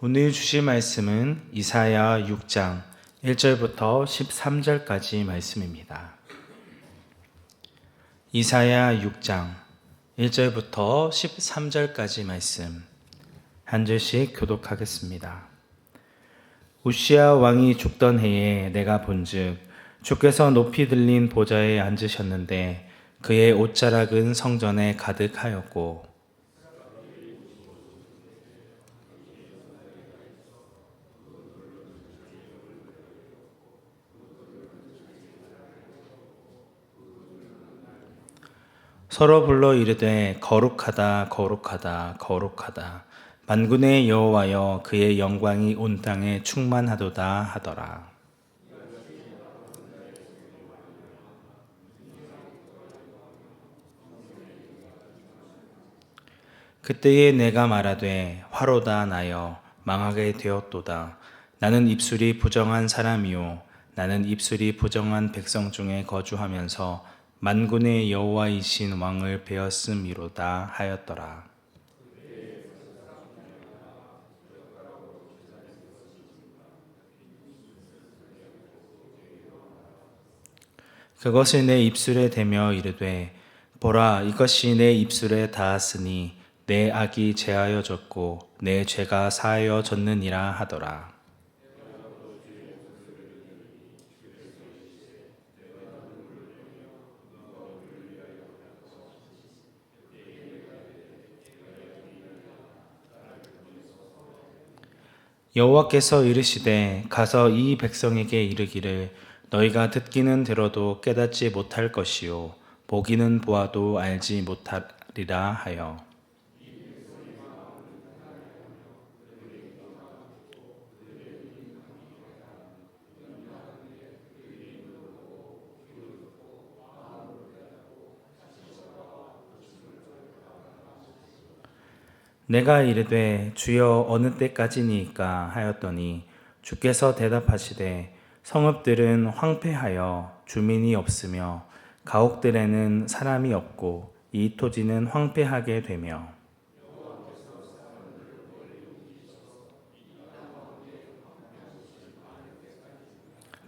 오늘 주실 말씀은 이사야 6장 1절부터 13절까지 말씀입니다. 이사야 6장 1절부터 13절까지 말씀 한 절씩 교독하겠습니다. 우시아 왕이 죽던 해에 내가 본즉 주께서 높이 들린 보좌에 앉으셨는데 그의 옷자락은 성전에 가득하였고 서로 불러 이르되 거룩하다 거룩하다 거룩하다. 만군의 여호와여 그의 영광이 온 땅에 충만하도다 하더라. 그때에 내가 말하되 화로다 나여 망하게 되었도다. 나는 입술이 부정한 사람이요. 나는 입술이 부정한 백성 중에 거주하면서 만군의 여호와이신 왕을 배웠음이로다 하였더라. 그것을 내 입술에 대며 이르되 보라 이것이 내 입술에 닿았으니 내 악이 제하여졌고 내 죄가 사하여졌느니라 하더라. 여호와께서 이르시되 가서 이 백성에게 이르기를 너희가 듣기는 들어도 깨닫지 못할 것이요 보기는 보아도 알지 못하리라 하여 내가 이르되 주여 어느 때까지니까 하였더니 주께서 대답하시되 성읍들은 황폐하여 주민이 없으며 가옥들에는 사람이 없고 이 토지는 황폐하게 되며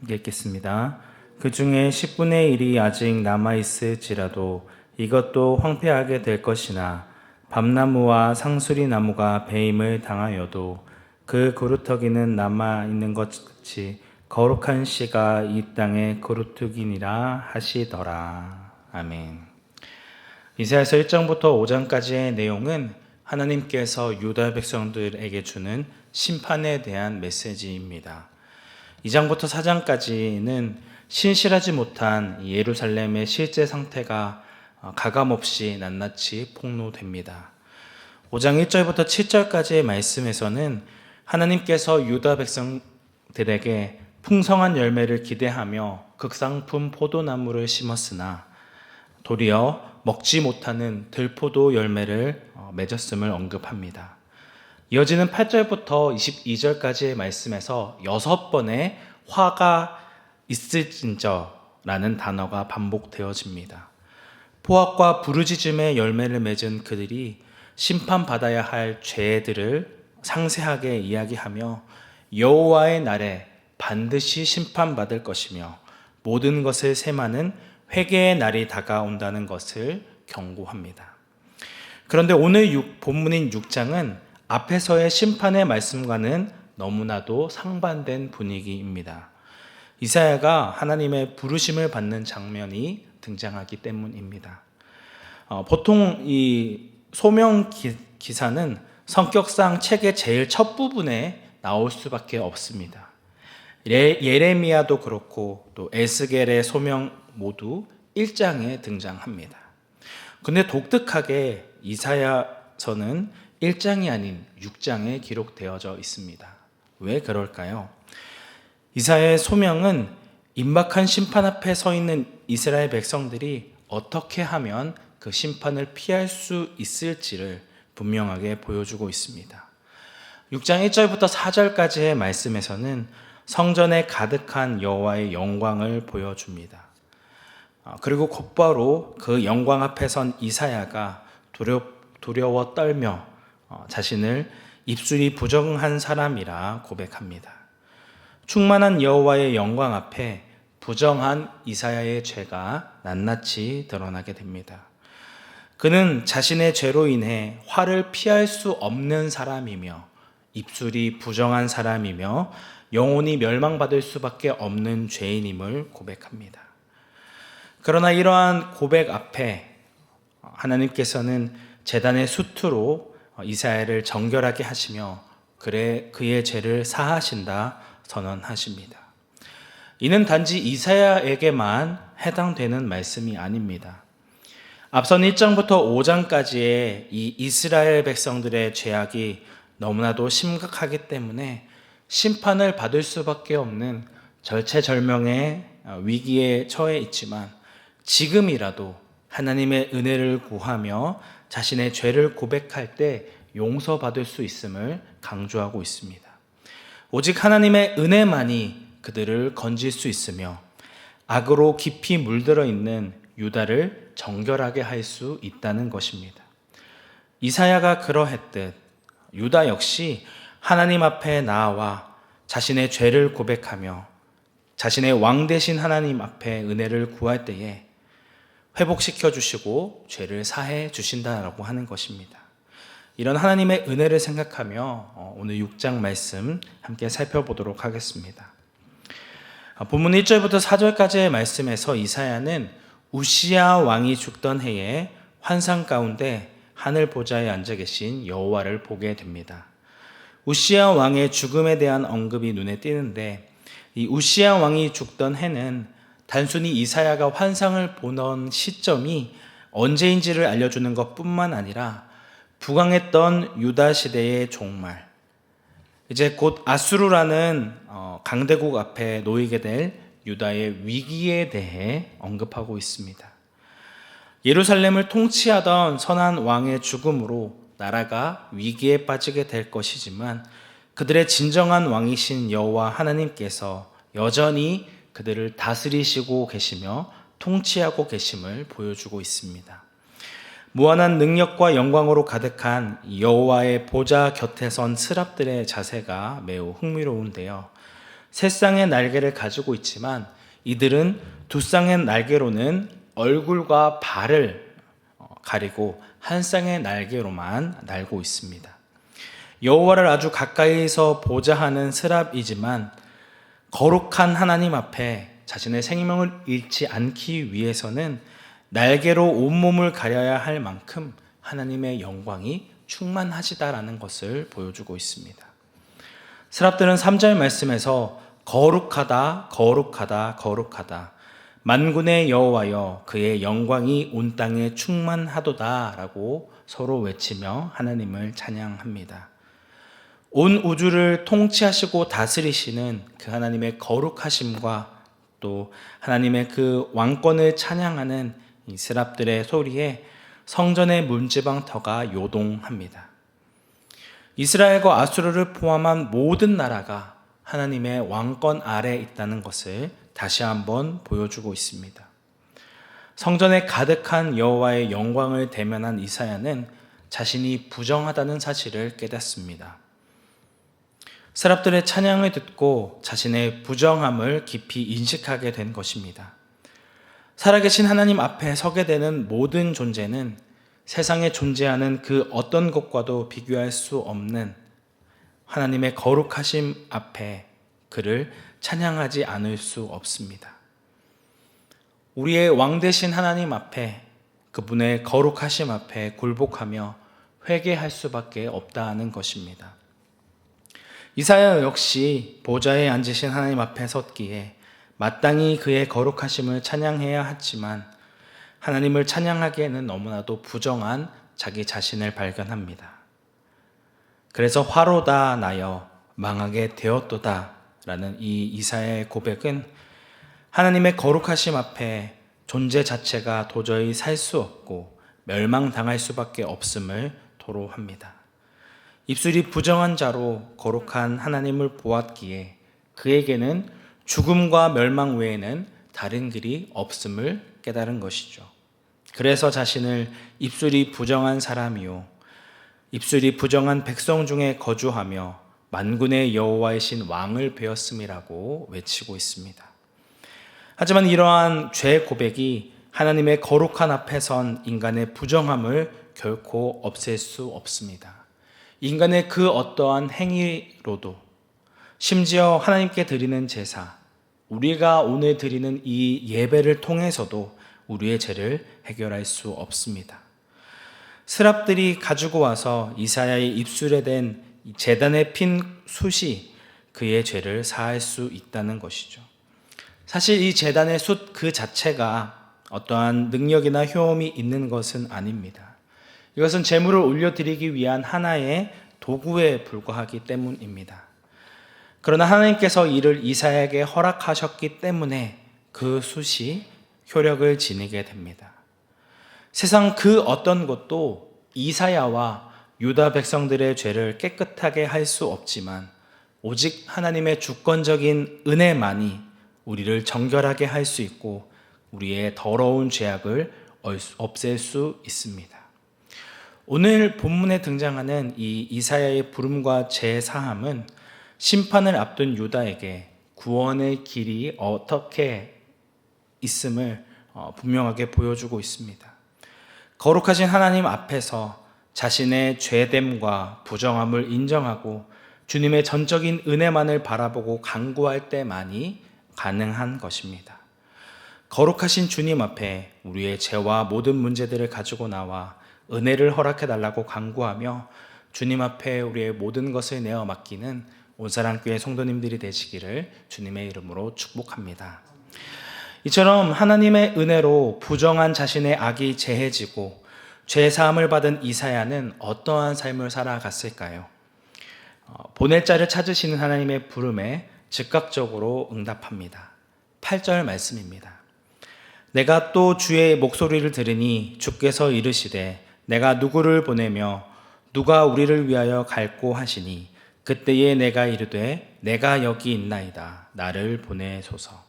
읽겠습니다. 그 중에 10분의 1이 아직 남아있을지라도 이것도 황폐하게 될 것이나 밤나무와 상수리 나무가 배임을 당하여도 그 그루터기는 남아 있는 것 같이 거룩한 씨가 이 땅에 그루터기니라 하시더라. 아멘. 이사야서 1장부터 5장까지의 내용은 하나님께서 유다 백성들에게 주는 심판에 대한 메시지입니다. 2장부터 4장까지는 신실하지 못한 예루살렘의 실제 상태가 어, 가감없이 낱낱이 폭로됩니다. 5장 1절부터 7절까지의 말씀에서는 하나님께서 유다 백성들에게 풍성한 열매를 기대하며 극상품 포도나무를 심었으나 도리어 먹지 못하는 들포도 열매를 어, 맺었음을 언급합니다. 이어지는 8절부터 22절까지의 말씀에서 여섯 번의 화가 있을진저라는 단어가 반복되어집니다. 포악과 부르짖음의 열매를 맺은 그들이 심판받아야 할 죄들을 상세하게 이야기하며 여호와의 날에 반드시 심판받을 것이며 모든 것을 세마는 회개의 날이 다가온다는 것을 경고합니다. 그런데 오늘 6, 본문인 6장은 앞에서의 심판의 말씀과는 너무나도 상반된 분위기입니다. 이사야가 하나님의 부르심을 받는 장면이 등장하기 때문입니다. 어, 보통 이 소명 기, 기사는 성격상 책의 제일 첫 부분에 나올 수밖에 없습니다. 예, 레미야도 그렇고 또 에스겔의 소명 모두 1장에 등장합니다. 근데 독특하게 이사야서는 1장이 아닌 6장에 기록되어져 있습니다. 왜 그럴까요? 이사야의 소명은 임박한 심판 앞에 서 있는 이스라엘 백성들이 어떻게 하면 그 심판을 피할 수 있을지를 분명하게 보여주고 있습니다. 6장 1절부터 4절까지의 말씀에서는 성전에 가득한 여호와의 영광을 보여줍니다. 아, 그리고 곧바로 그 영광 앞에 선 이사야가 두려, 두려워 떨며 어, 자신을 입술이 부정한 사람이라 고백합니다. 충만한 여호와의 영광 앞에 부정한 이사야의 죄가 낱낱이 드러나게 됩니다. 그는 자신의 죄로 인해 화를 피할 수 없는 사람이며 입술이 부정한 사람이며 영혼이 멸망받을 수밖에 없는 죄인임을 고백합니다. 그러나 이러한 고백 앞에 하나님께서는 재단의 수투로 이사야를 정결하게 하시며 그래 그의 죄를 사하신다 선언하십니다. 이는 단지 이사야에게만 해당되는 말씀이 아닙니다. 앞선 1장부터 5장까지의 이 이스라엘 백성들의 죄악이 너무나도 심각하기 때문에 심판을 받을 수밖에 없는 절체절명의 위기에 처해 있지만 지금이라도 하나님의 은혜를 구하며 자신의 죄를 고백할 때 용서받을 수 있음을 강조하고 있습니다. 오직 하나님의 은혜만이 그들을 건질 수 있으며 악으로 깊이 물들어 있는 유다를 정결하게 할 수 있다는 것입니다. 이사야가 그러했듯 유다 역시 하나님 앞에 나아와 자신의 죄를 고백하며 자신의 왕 되신 하나님 앞에 은혜를 구할 때에 회복시켜 주시고 죄를 사해 주신다라고 하는 것입니다. 이런 하나님의 은혜를 생각하며 어, 오늘 6장 말씀 함께 살펴보도록 하겠습니다. 아, 본문 1절부터 4절까지의 말씀에서 이사야는 우시야 왕이 죽던 해에 환상 가운데 하늘 보좌에 앉아 계신 여호와를 보게 됩니다. 우시야 왕의 죽음에 대한 언급이 눈에 띄는데 이 우시야 왕이 죽던 해는 단순히 이사야가 환상을 보던 시점이 언제인지를 알려주는 것뿐만 아니라 부강했던 유다 시대의 종말, 이제 곧 아수르라는 어, 강대국 앞에 놓이게 될 유다의 위기에 대해 언급하고 있습니다. 예루살렘을 통치하던 선한 왕의 죽음으로 나라가 위기에 빠지게 될 것이지만 그들의 진정한 왕이신 여호와 하나님께서 여전히 그들을 다스리시고 계시며 통치하고 계심을 보여주고 있습니다. 무한한 능력과 영광으로 가득한 여호와의 보좌 곁에 선 스랍들의 자세가 매우 흥미로운데요. 세 쌍의 날개를 가지고 있지만 이들은 두 쌍의 날개로는 얼굴과 발을 어, 가리고 한 쌍의 날개로만 날고 있습니다. 여호와를 아주 가까이서 보좌하는 스랍이지만 거룩한 하나님 앞에 자신의 생명을 잃지 않기 위해서는 날개로 온몸을 가려야 할 만큼 하나님의 영광이 충만하시다라는 것을 보여주고 있습니다. 스랍들은 3절 말씀에서 거룩하다, 거룩하다, 거룩하다. 만군의 여호와여 그의 영광이 온 땅에 충만하도다라고 서로 외치며 하나님을 찬양합니다. 온 우주를 통치하시고 다스리시는 그 하나님의 거룩하심과 또 하나님의 그 왕권을 찬양하는 이 스랍들의 소리에 성전의 문지방터가 요동합니다. 이스라엘과 아수르를 포함한 모든 나라가 하나님의 왕권 아래 있다는 것을 다시 한번 보여주고 있습니다. 성전에 가득한 여호와의 영광을 대면한 이사야는 자신이 부정하다는 사실을 깨닫습니다. 사람들의 찬양을 듣고 자신의 부정함을 깊이 인식하게 된 것입니다. 살아계신 하나님 앞에 서게 되는 모든 존재는 세상에 존재하는 그 어떤 것과도 비교할 수 없는 하나님의 거룩하심 앞에 그를 찬양하지 않을 수 없습니다. 우리의 왕 되신 하나님 앞에 그분의 거룩하심 앞에 굴복하며 회개할 수밖에 없다는 것입니다. 이사야 역시 보좌에 앉으신 하나님 앞에 섰기에 마땅히 그의 거룩하심을 찬양해야 하지만 하나님을 찬양하기에는 너무나도 부정한 자기 자신을 발견합니다. 그래서 화로다 나여 망하게 되었도다 라는 이 이사야의 고백은 하나님의 거룩하심 앞에 존재 자체가 도저히 살 수 없고 멸망당할 수밖에 없음을 도로합니다. 입술이 부정한 자로 거룩한 하나님을 보았기에 그에게는 죽음과 멸망 외에는 다른 길이 없음을 깨달은 것이죠. 그래서 자신을 입술이 부정한 사람이요. 입술이 부정한 백성 중에 거주하며 만군의 여호와의 신 왕을 베었음이라고 외치고 있습니다. 하지만 이러한 죄 고백이 하나님의 거룩한 앞에 선 인간의 부정함을 결코 없앨 수 없습니다. 인간의 그 어떠한 행위로도 심지어 하나님께 드리는 제사, 우리가 오늘 드리는 이 예배를 통해서도 우리의 죄를 해결할 수 없습니다. 스랍들이 가지고 와서 이사야의 입술에 댄 재단에 핀 숯이 그의 죄를 사할 수 있다는 것이죠. 사실 이 재단의 숯 그 자체가 어떠한 능력이나 효험이 있는 것은 아닙니다. 이것은 재물을 올려드리기 위한 하나의 도구에 불과하기 때문입니다. 그러나 하나님께서 이를 이사야에게 허락하셨기 때문에 그 숯이 효력을 지니게 됩니다. 세상 그 어떤 것도 이사야와 유다 백성들의 죄를 깨끗하게 할 수 없지만 오직 하나님의 주권적인 은혜만이 우리를 정결하게 할 수 있고 우리의 더러운 죄악을 없앨 수 있습니다. 오늘 본문에 등장하는 이 이사야의 부름과 제 사함은 심판을 앞둔 유다에게 구원의 길이 어떻게 있음을 어, 분명하게 보여주고 있습니다. 거룩하신 하나님 앞에서 자신의 죄됨과 부정함을 인정하고 주님의 전적인 은혜만을 바라보고 간구할 때만이 가능한 것입니다. 거룩하신 주님 앞에 우리의 죄와 모든 문제들을 가지고 나와 은혜를 허락해 달라고 간구하며 주님 앞에 우리의 모든 것을 내어 맡기는 온사랑교회 성도님들이 되시기를 주님의 이름으로 축복합니다. 이처럼 하나님의 은혜로 부정한 자신의 악이 제해지고 죄 사함을 받은 이사야는 어떠한 삶을 살아갔을까요? 어, 보낼 자를 찾으시는 하나님의 부름에 즉각적으로 응답합니다. 8절 말씀입니다. 내가 또 주의 목소리를 들으니 주께서 이르시되 내가 누구를 보내며 누가 우리를 위하여 갈고 하시니 그때에 내가 이르되 내가 여기 있나이다 나를 보내소서.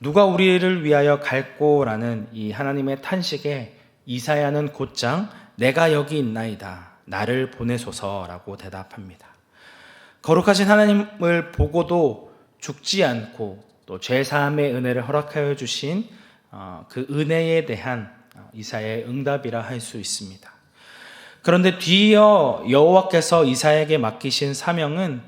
누가 우리를 위하여 갈고라는 이 하나님의 탄식에 이사야는 곧장 내가 여기 있나이다 나를 보내소서라고 대답합니다. 거룩하신 하나님을 보고도 죽지 않고 또 죄 사함의 은혜를 허락하여 주신 어, 그 은혜에 대한 어, 이사야의 응답이라 할 수 있습니다. 그런데 뒤이어 여호와께서 이사야에게 맡기신 사명은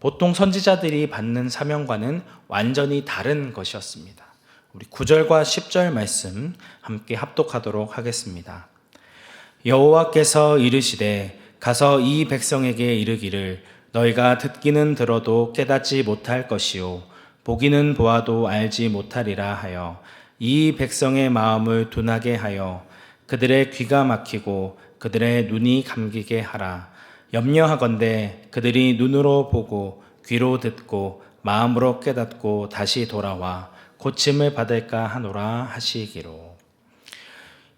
보통 선지자들이 받는 사명과는 완전히 다른 것이었습니다. 우리 9절과 10절 말씀 함께 합독하도록 하겠습니다. 여호와께서 이르시되 가서 이 백성에게 이르기를 너희가 듣기는 들어도 깨닫지 못할 것이요 보기는 보아도 알지 못하리라 하여 이 백성의 마음을 둔하게 하여 그들의 귀가 막히고 그들의 눈이 감기게 하라 염려하건대 그들이 눈으로 보고 귀로 듣고 마음으로 깨닫고 다시 돌아와 고침을 받을까 하노라 하시기로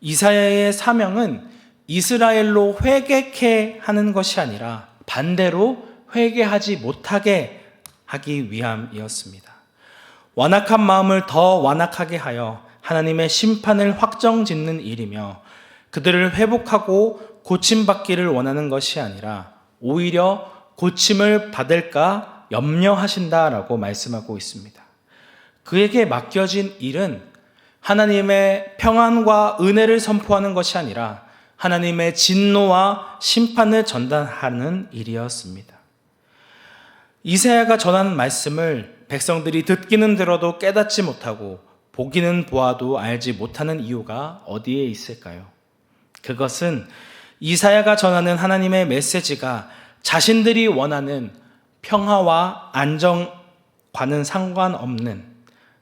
이사야의 사명은 이스라엘로 회개케 하는 것이 아니라 반대로 회개하지 못하게 하기 위함이었습니다. 완악한 마음을 더 완악하게 하여 하나님의 심판을 확정 짓는 일이며 그들을 회복하고 고침받기를 원하는 것이 아니라 오히려 고침을 받을까 염려하신다라고 말씀하고 있습니다. 그에게 맡겨진 일은 하나님의 평안과 은혜를 선포하는 것이 아니라 하나님의 진노와 심판을 전달하는 일이었습니다. 이사야가 전한 말씀을 백성들이 듣기는 들어도 깨닫지 못하고 보기는 보아도 알지 못하는 이유가 어디에 있을까요? 그것은 이사야가 전하는 하나님의 메시지가 자신들이 원하는 평화와 안정과는 상관없는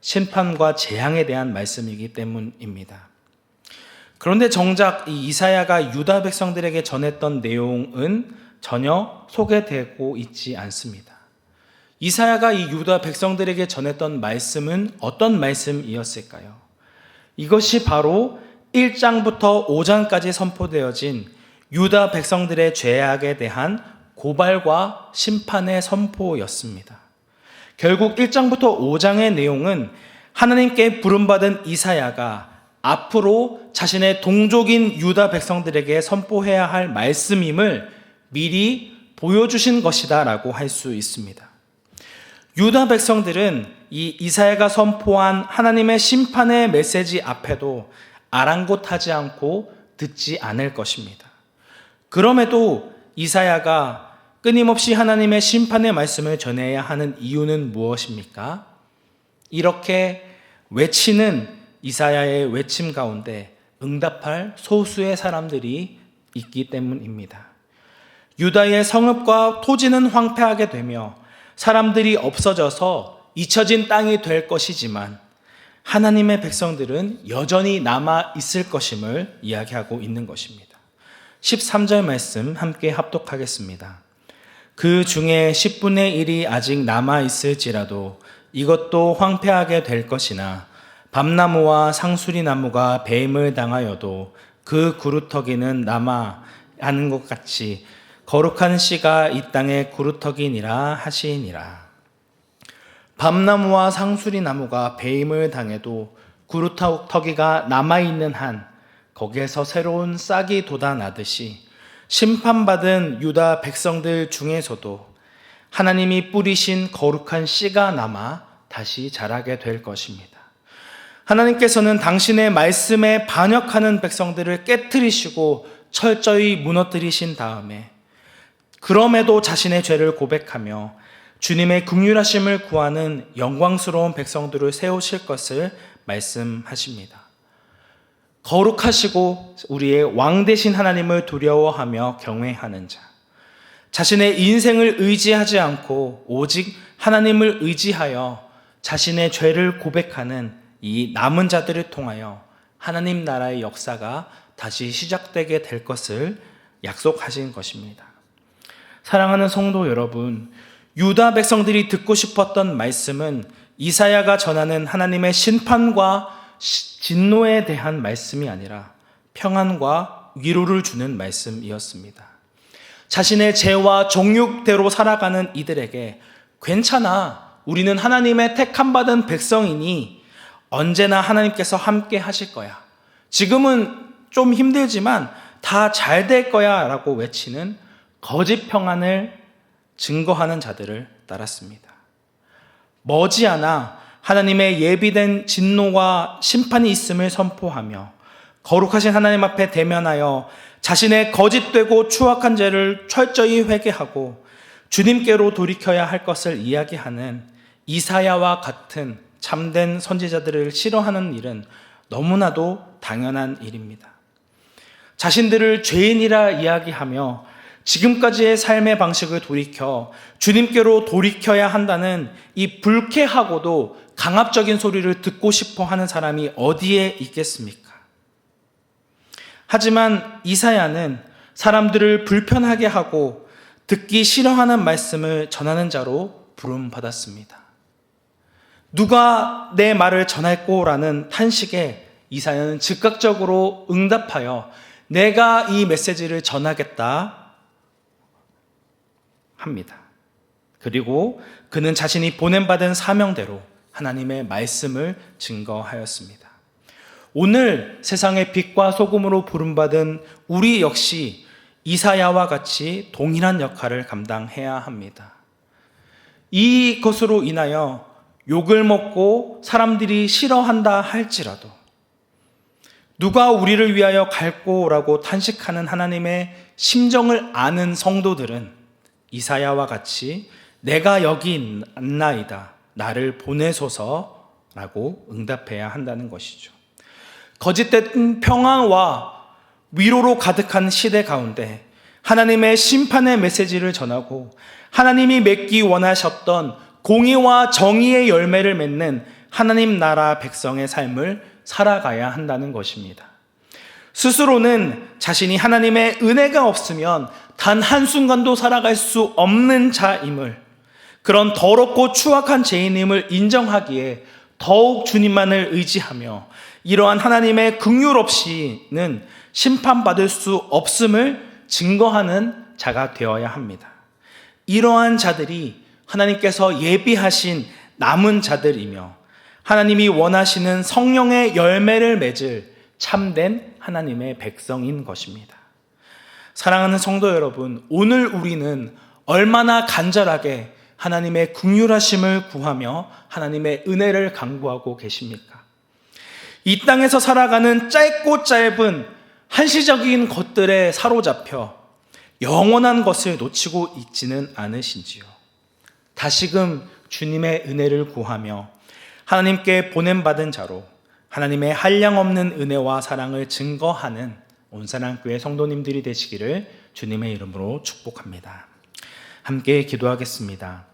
심판과 재앙에 대한 말씀이기 때문입니다. 그런데 정작 이 이사야가 유다 백성들에게 전했던 내용은 전혀 소개되고 있지 않습니다. 이사야가 이 유다 백성들에게 전했던 말씀은 어떤 말씀이었을까요? 이것이 바로 1장부터 5장까지 선포되어진 유다 백성들의 죄악에 대한 고발과 심판의 선포였습니다. 결국 1장부터 5장의 내용은 하나님께 부름받은 이사야가 앞으로 자신의 동족인 유다 백성들에게 선포해야 할 말씀임을 미리 보여주신 것이다라고 할 수 있습니다. 유다 백성들은 이 이사야가 선포한 하나님의 심판의 메시지 앞에도 아랑곳하지 않고 듣지 않을 것입니다. 그럼에도 이사야가 끊임없이 하나님의 심판의 말씀을 전해야 하는 이유는 무엇입니까? 이렇게 외치는 이사야의 외침 가운데 응답할 소수의 사람들이 있기 때문입니다. 유다의 성읍과 토지는 황폐하게 되며 사람들이 없어져서 잊혀진 땅이 될 것이지만 하나님의 백성들은 여전히 남아 있을 것임을 이야기하고 있는 것입니다. 13절 말씀 함께 합독하겠습니다. 그 중에 10분의 1이 아직 남아 있을지라도 이것도 황폐하게 될 것이나 밤나무와 상수리 나무가 배임을 당하여도 그 구루터기는 남아 하는 것 같이 거룩한 씨가 이 땅의 구루터기니라 하시니라. 밤나무와 상수리 나무가 배임을 당해도 구루터기가 남아 있는 한 거기에서 새로운 싹이 돋아나듯이 심판받은 유다 백성들 중에서도 하나님이 뿌리신 거룩한 씨가 남아 다시 자라게 될 것입니다. 하나님께서는 당신의 말씀에 반역하는 백성들을 깨뜨리시고 철저히 무너뜨리신 다음에 그럼에도 자신의 죄를 고백하며 주님의 긍휼하심을 구하는 영광스러운 백성들을 세우실 것을 말씀하십니다. 거룩하시고 우리의 왕 되신 하나님을 두려워하며 경외하는 자. 자신의 인생을 의지하지 않고 오직 하나님을 의지하여 자신의 죄를 고백하는 이 남은 자들을 통하여 하나님 나라의 역사가 다시 시작되게 될 것을 약속하신 것입니다. 사랑하는 성도 여러분, 유다 백성들이 듣고 싶었던 말씀은 이사야가 전하는 하나님의 심판과 진노에 대한 말씀이 아니라 평안과 위로를 주는 말씀이었습니다. 자신의 죄와 종육대로 살아가는 이들에게 괜찮아. 우리는 하나님의 택함 받은 백성이니 언제나 하나님께서 함께 하실 거야. 지금은 좀 힘들지만 다 잘 될 거야 라고 외치는 거짓 평안을 증거하는 자들을 따랐습니다. 머지않아 하나님의 예비된 진노와 심판이 있음을 선포하며 거룩하신 하나님 앞에 대면하여 자신의 거짓되고 추악한 죄를 철저히 회개하고 주님께로 돌이켜야 할 것을 이야기하는 이사야와 같은 참된 선지자들을 싫어하는 일은 너무나도 당연한 일입니다. 자신들을 죄인이라 이야기하며 지금까지의 삶의 방식을 돌이켜 주님께로 돌이켜야 한다는 이 불쾌하고도 강압적인 소리를 듣고 싶어 하는 사람이 어디에 있겠습니까? 하지만 이사야는 사람들을 불편하게 하고 듣기 싫어하는 말씀을 전하는 자로 부름받았습니다. 누가 내 말을 전할꼬라는 탄식에 이사야는 즉각적으로 응답하여 내가 이 메시지를 전하겠다 합니다. 그리고 그는 자신이 보냄받은 사명대로 하나님의 말씀을 증거하였습니다. 오늘 세상의 빛과 소금으로 부름받은 우리 역시 이사야와 같이 동일한 역할을 감당해야 합니다. 이것으로 인하여 욕을 먹고 사람들이 싫어한다 할지라도 누가 우리를 위하여 갈고라고 탄식하는 하나님의 심정을 아는 성도들은 이사야와 같이 내가 여기 있나이다. 나를 보내소서라고 응답해야 한다는 것이죠. 거짓된 평안과 위로로 가득한 시대 가운데 하나님의 심판의 메시지를 전하고 하나님이 맺기 원하셨던 공의와 정의의 열매를 맺는 하나님 나라 백성의 삶을 살아가야 한다는 것입니다. 스스로는 자신이 하나님의 은혜가 없으면 단 한순간도 살아갈 수 없는 자임을 그런 더럽고 추악한 죄인임을 인정하기에 더욱 주님만을 의지하며 이러한 하나님의 극률 없이는 심판받을 수 없음을 증거하는 자가 되어야 합니다. 이러한 자들이 하나님께서 예비하신 남은 자들이며 하나님이 원하시는 성령의 열매를 맺을 참된 하나님의 백성인 것입니다. 사랑하는 성도 여러분, 오늘 우리는 얼마나 간절하게 하나님의 긍휼하심을 구하며 하나님의 은혜를 강구하고 계십니까? 이 땅에서 살아가는 짧고 짧은 한시적인 것들에 사로잡혀 영원한 것을 놓치고 있지는 않으신지요. 다시금 주님의 은혜를 구하며 하나님께 보냄받은 자로 하나님의 한량없는 은혜와 사랑을 증거하는 온사랑교회 성도님들이 되시기를 주님의 이름으로 축복합니다. 함께 기도하겠습니다.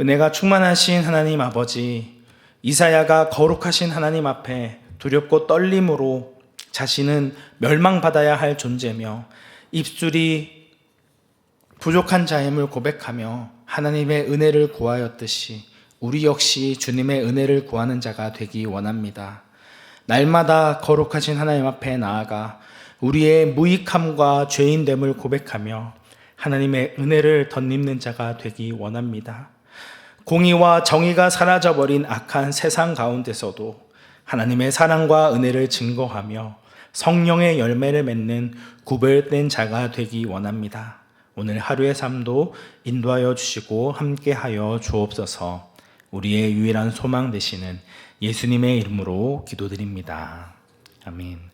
은혜가 충만하신 하나님 아버지, 이사야가 거룩하신 하나님 앞에 두렵고 떨림으로 자신은 멸망받아야 할 존재며 입술이 부족한 자임을 고백하며 하나님의 은혜를 구하였듯이 우리 역시 주님의 은혜를 구하는 자가 되기 원합니다. 날마다 거룩하신 하나님 앞에 나아가 우리의 무익함과 죄인됨을 고백하며 하나님의 은혜를 덧입는 자가 되기 원합니다. 공의와 정의가 사라져버린 악한 세상 가운데서도 하나님의 사랑과 은혜를 증거하며 성령의 열매를 맺는 구별된 자가 되기 원합니다. 오늘 하루의 삶도 인도하여 주시고 함께하여 주옵소서 우리의 유일한 소망 되시는 예수님의 이름으로 기도드립니다. 아멘.